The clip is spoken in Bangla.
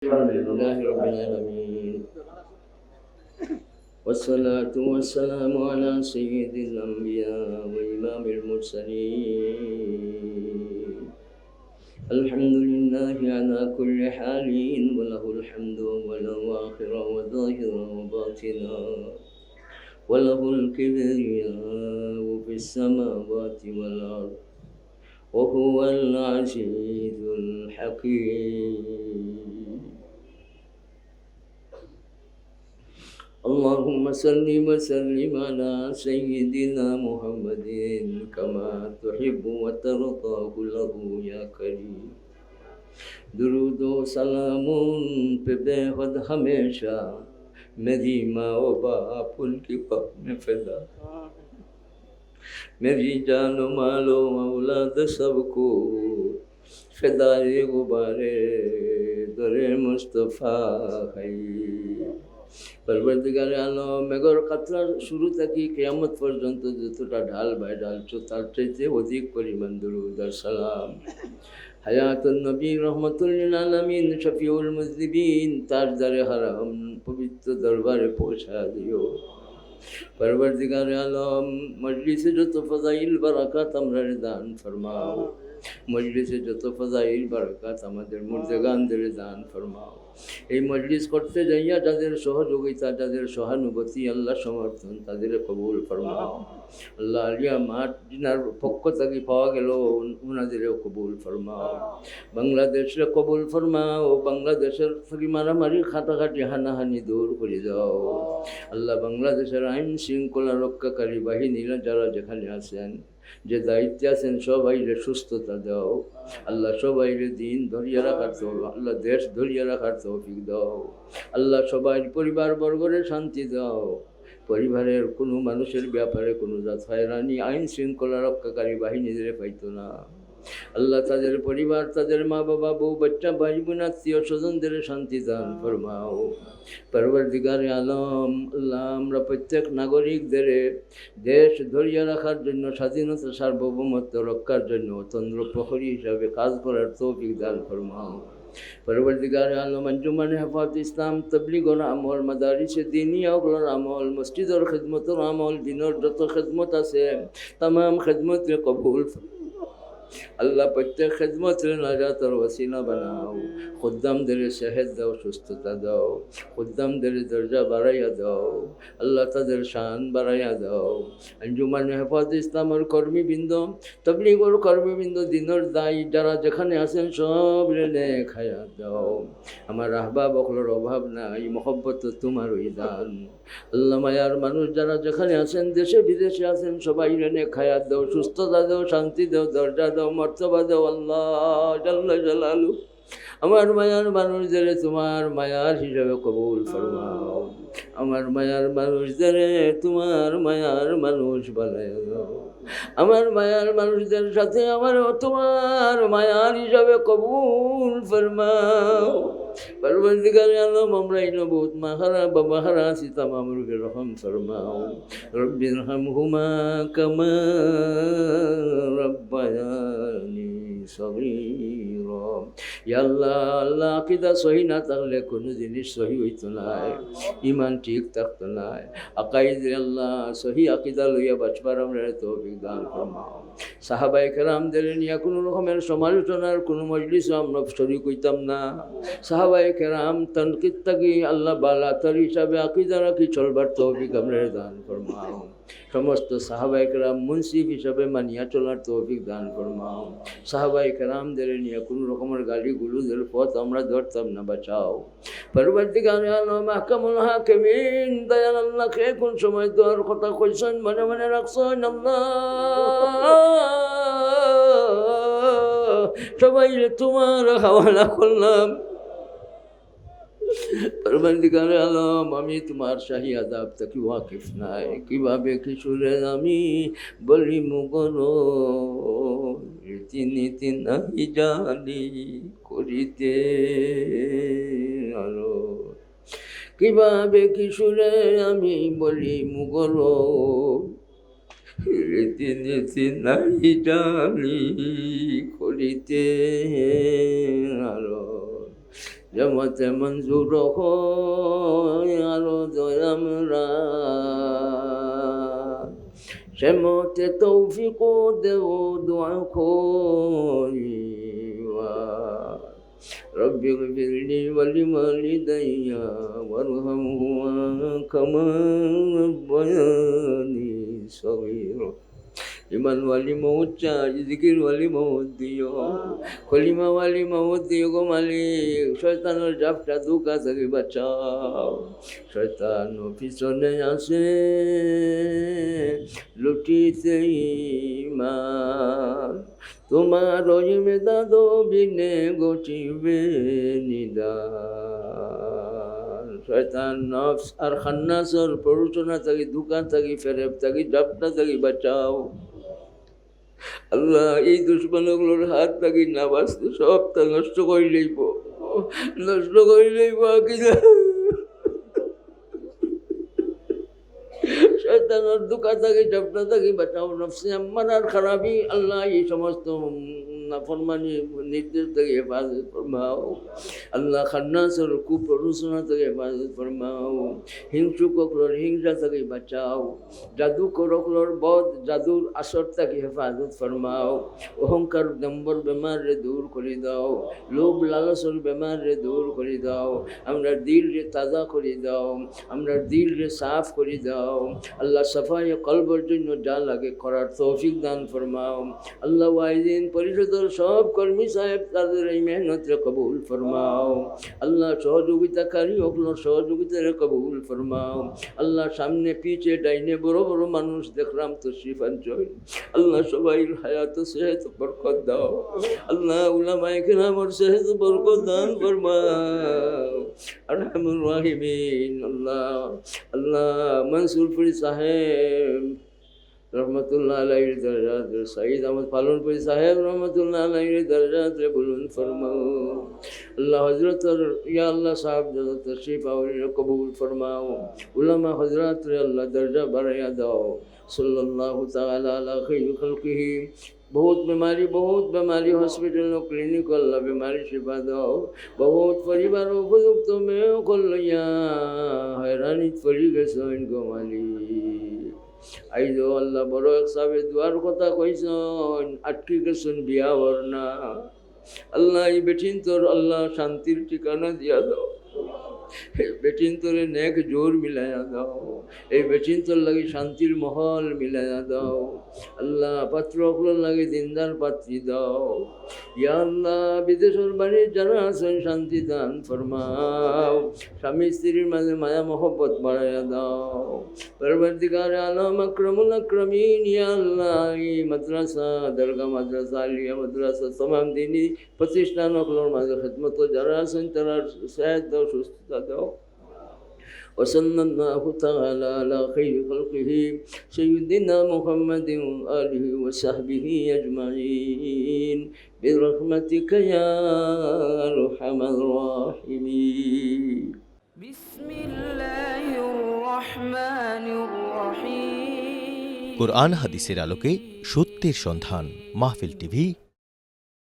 الحمد لله رب العالمين. والصلاة والسلام على سيد الأنبياء وإمام المرسلين. الحمد لله على كل حال وله الحمد وله آخرة وظاهرة وباطنة وله الكبرياء في السماوات والأرض. وهو العزيز الحكيم. اللهم صل وسلم على سيدنا محمد كما تحب وترضى له يا كريم. درود و سلام ماں و باپ ان کی پاک मेरी जान मालो औलाद सबको। फिदाए गुबारे दरे मुस्तफ़ा है পরবর্তীকালে আলো মেঘর কাতরার শুরু থেকে কেয়ামত পর্যন্ত যতটা ঢাল বাই ঢালছো তার চাইতে অধিক পরিমাণ দরুদার সালাম হায়াতুল নবী রহমতুল্লিল আলমিন শফিউল মুজলিবিন তার দ্বারে হারাম পবিত্র দরবারে পৌঁছা দিও পরবর্তীকারে আলম মজলিসে যত ফজাইল বারাকাত আমরা দান ফরমাও মজলিসে যত ফজাইল বারাকাত আমাদের মুর্দেগানদের দান ফরমাও। এই মজলিস করতে যাইয়া যাদের সহযোগিতা, যাদের সহানুভূতি, আল্লাহ সমর্থন, তাদের কবুল ফরমাও। আল্লাহ আলিয়া মাঠ জিনার পক্ষ থেকে পাওয়া গেল ওনাদেরও কবুল ফরমাও। বাংলাদেশের কবুল ফরমাও, বাংলাদেশের থেকে মারামারি খাটাখাটি হানাহানি দূর করে দাও। আল্লাহ বাংলাদেশের আইন শৃঙ্খলা রক্ষাকারী বাহিনীরা যারা যেখানে আছেন যে দায়িত্বে আছেন সবাইরে সুস্থতা দাও। আল্লাহ সবাইরে দিন ধরিয়া রাখার তো আল্লাহ দেশ ধরিয়া রাখার তৌফিক দাও। আল্লাহ সবাই পরিবার বর্গরে শান্তি দাও। পরিবারের কোনো মানুষের ব্যাপারে কোনো জাত হয়রানি, আইন শৃঙ্খলা রক্ষাকারী বাহিনীদের পাইতো না। আল্লাহ তাদের পরিবার, তাদের মা বাবা বউ, বাচ্চা ভাই বোন আত্মীয় স্বজনদের শান্তি দান ফরমাও। পরবর্তীকারে আলম, আল্লাহ আমরা প্রত্যেক নাগরিকদের দেশ ধরিয়া রাখার জন্য, স্বাধীনতা, সার্বভৌমত্ব রক্ষার জন্য অতন্ত্র প্রহরী হিসাবে কাজ করার তৌফিক দান ফরমাও। পরবর্তীকার আলম আঞ্জুমান হেফাজত ইসলাম, তবলিগর আমল, মাদারিসে দিনিয়া ওগুলোর আমল, মসজিদর খেদমতর আমল, দিনের যত খেদমত আছে তাম খেদমত কবুল আল্লাহ প্রত্যেক খেদমতের নাজাতর ওসিলা বানাও। খুদ্দামদের সেহেদ দাও, সুস্থতা দাও। খুদ্দামদের দরজা বাড়াইয়া দাও। আল্লাহ তাদের শান বাড়াইয়া দাও। আঞ্জুমান হেফাজত ইসলামের কর্মীবৃন্দ, তবলিগর কর্মীবৃন্দ, দিনের দায়ী যারা যেখানে আছেন সব রেনে খায়া দাও। আমার আহবাব অকলোর অভাব নাই, মহব্বত তোমার ওই দান। আল্লাহ মায়ার মানুষ যারা যেখানে আছেন, দেশে বিদেশে আছেন, সবাই রেনে খায়া দাও, সুস্থতা দাও, শান্তি দাও, দরজা দাও। মর্তবা দাও আল্লাহ জাল্লা জালালু। আমার মায়ার মানুষদের তোমার মায়ার হিসাবে কবুল ফরমাও। আমার মায়ার মানুষদের তোমার মায়ার মানুষ বানায় দাও। আমার মায়ার মানুষদের সাথে আমার তোমার মায়ার হিসাবে কবুল ফরমাও। সহি না কোনো জিনিস সহি হইতো না। ইমান ঠিক থাকতো না। আকাইদ আল্লাহ, সহি আকিদা লইয়া বাঁচবার আমরা তৌফিক দান ফরমাও। সাহাবাই কেরামদের নিয়ে কোনো রকমের সমালোচনার কোনো মজলিস আমরা শরিক হইতাম না। সাহাবাই কেরাম তনকিত থাকি আল্লাহ বালা, তার হিসাবে আকিদা রাখি, চলবার তৌফিক আমরা দান ফরমাও। সমস্ত সাহাবাই কেরাম মুন্সিফ হিসাবে মানিয়া চলার তৌফিক দান ফরমাও। সাহাবাই কেরামদের নিয়ে কোনো রকমের গালি গুলুদের পথ আমরা ধরতাম না, বাঁচাও। আলম আহকামুল হাকিমিন, দয়াল আল্লাহকে কোন সময় তোর কথা কইছেন মনে মনে রাখছেন আল্লাহ? সবাই তোমার হাওয়ালা করলাম। পরবর্তীকালে আলম, আমি তোমার শাহী আদাব তাকে ওয়াকিফ নাই। কীভাবে কিশোরে আমি বলি মুগল? রীতিনীতি নাই জানি করিতে আরও কীভাবে কিশোরে আমি বলি মুগল? রীতিনীতি নাই জানি করিতে আরও জমতে মঞ্জুর হয় আরো দয়ামরা সেমতে তৌফিক দেব দোয়া করিবা رب اغفر لي ولوالدي وارحمهما كما ربياني صغيرا ইমান ওয়ালি মৌত চাই জিকির ওয়ালি মৌত দিও কলিমা ওয়ালি মৌত দিও গো মালিক শয়তানের জাপটা দুকা থেকে বাঁচাও শয়তান পিছনে আসে লুটিতে ইমান তোমার রহিমে দাদো বিনে গচিবে নিদান শয়তান নফস আর খান্নাসর প্ররোচনা থাকি দোকান থাকি ফেরেব থাকি জাপটা থাকি বাঁচাও আল্লাহ, এই দুশ্মনগুলোর হাত থাকি না বাঁচতে তা নষ্ট করে লইব নষ্ট করে লইব কিনা শয়তানের থাকি জবটা থাকি, বাঁচাও নফসে, আমার আর খারাপই, আল্লাহ, এই সমস্ত নাফরমানি নির্দেশ থেকে হেফাজত ফরমাও। আল্লাহ খান্নাসর কুপ্ররোচনা থেকে হেফাজত ফরমাও। হিংসুকর হিংসা থেকে বাঁচাও। জাদু করকলর বদ জাদুর আসর থেকে হেফাজত ফরমাও। অহংকার দম্বর বেমারে দূর করে দাও। লোভ লালসর বেমারে দূর করে দাও। আমরা দিল রে তাজা করে দাও। আমরা দিল রে সাফ করে দাও। আল্লাহ সাফাই কলবর জন্য যা লাগে করার তৌফিক দান ফরমাও। আল্লাহ ওয়াইদিন পরিষদের সব কর্মী সাহেব তাদের এই মেহনতরে কবুল ফরমাও। আল্লাহ সহযোগিতাকারী ওগুলোর সহযোগিতারে কবুল ফরমাও। আল্লাহ সামনে পিছে ডাইনে বড় বড় মানুষ দেখলাম তো শিফাঞ্চল আল্লাহ সবাই হায়াত সেহেত বরকত দাও। আল্লাহ উলামায়ে কিরামর সেহেত বরকত দান ফরমাও। আল্লাহ। আল্লাহ رحمت اللہ علیہ درجات سعید احمد پالون پوری صاحب رحمۃ اللہ علیہ درجات بلند فرماؤ۔ اللہ حضرت اور یا اللہ صاحب جزا تشریف آوری قبول فرماؤ۔ علماء حضرات اللہ درجہ بر یاد صلی اللہ تعالیٰ علیہ خیر خلقہ۔ بہت بیماری بہت بیماری ہاسپٹل اور کلینک اللہ بیماری شفا دو بہت پریوار میں کل یا حیرانی پڑی گئے سو ان کو مالی আইজো আল্লাহ বড় এক সাহেব দুয়ার কথা কইছন, আটকে গেছন বিয়া হর না আল্লাহ এই বেঠিন তোর আল্লাহ শান্তির ঠিকানা দিয়া দাও। এই বেটিন তোরে নেক জোর মিলাইয়া দাও এই বেটিন তোর লাগি শান্তির মহল মিলাইয়া দাও আল্লাহ পাত্র অকলের লাগে দিনদার পাত্রী দাও ইয়া আল্লাহ বিদেশের বাড়ি যারা আছেন শান্তি দান ফরমাও স্বামী স্ত্রীর মাঝে মায়া মহব্বত বাড়াইয়া দাও পরবর্তীকার আলম আকরমুল আকরমিন ইয়া আল্লাহ এই মাদ্রাসা দরগা মাদ্রাসা আলিয়া মাদ্রাসা তমাম দিনই প্রতিষ্ঠান অকলের মাঝে খেদমত যারা আছেন তারা সাহায্য দাও সুস্থতা দাও وصلى الله تعالى على خير خلقه سيدنا محمد وآله وصحبه أجمعين برحمتك يا أرحم الراحمين بسم الله الرحمن الرحيم কোরআন হাদিসের আলোকে সত্যের সন্ধান মাহফিল টিভি